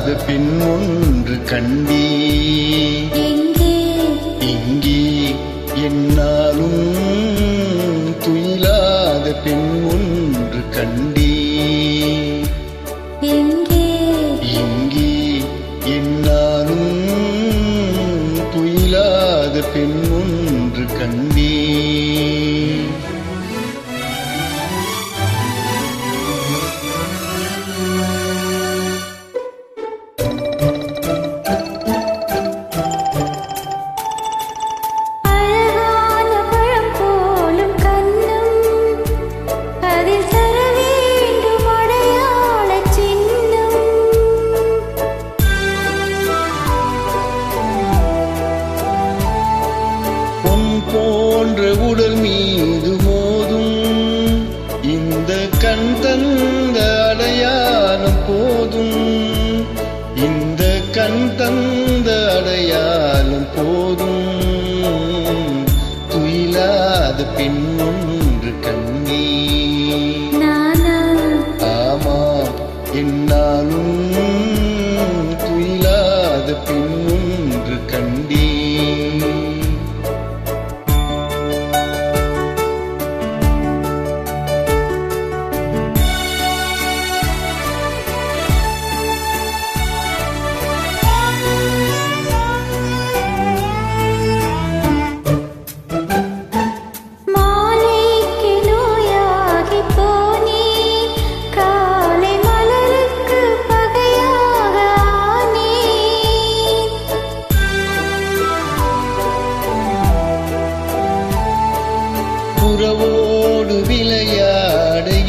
துயிலாத பெண் ஒன்று கண்டே. எங்கே? இங்கே என்னாலும் துயிலாத பெண் ஒன்று கண்டே. எங்கே? இங்கே என்னாலும் துயிலாத பெண் போன்ற உடல் மீது மோதும். இந்த கண் தந்த அடையாளம் போதும். இந்த கண் தந்த அடையாளம் போதும். துயிலாத பெண் ஒன்று கண்ணே ஆமா என்னாலும்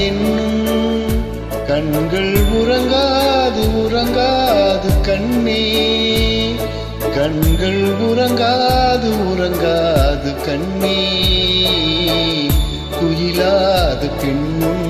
என்னும் கண்கள் உறங்காது உறங்காது கண்ணே. கண்கள் உறங்காது உறங்காது கண்ணே. குயிலாது பெண்ணொன்று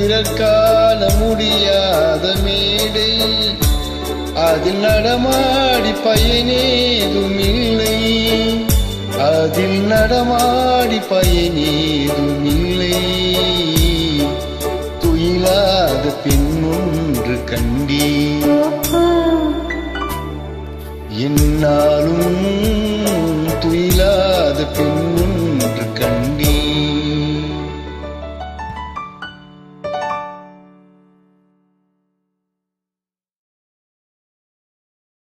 விரற்கால முடியாத மேடை. அதில் நடமாடி பயனேதுமில்லை அதில் நடமாடி பயனேதுமில்லை துயிலாத பெண் ஒன்று கண்டீ என்னாலும்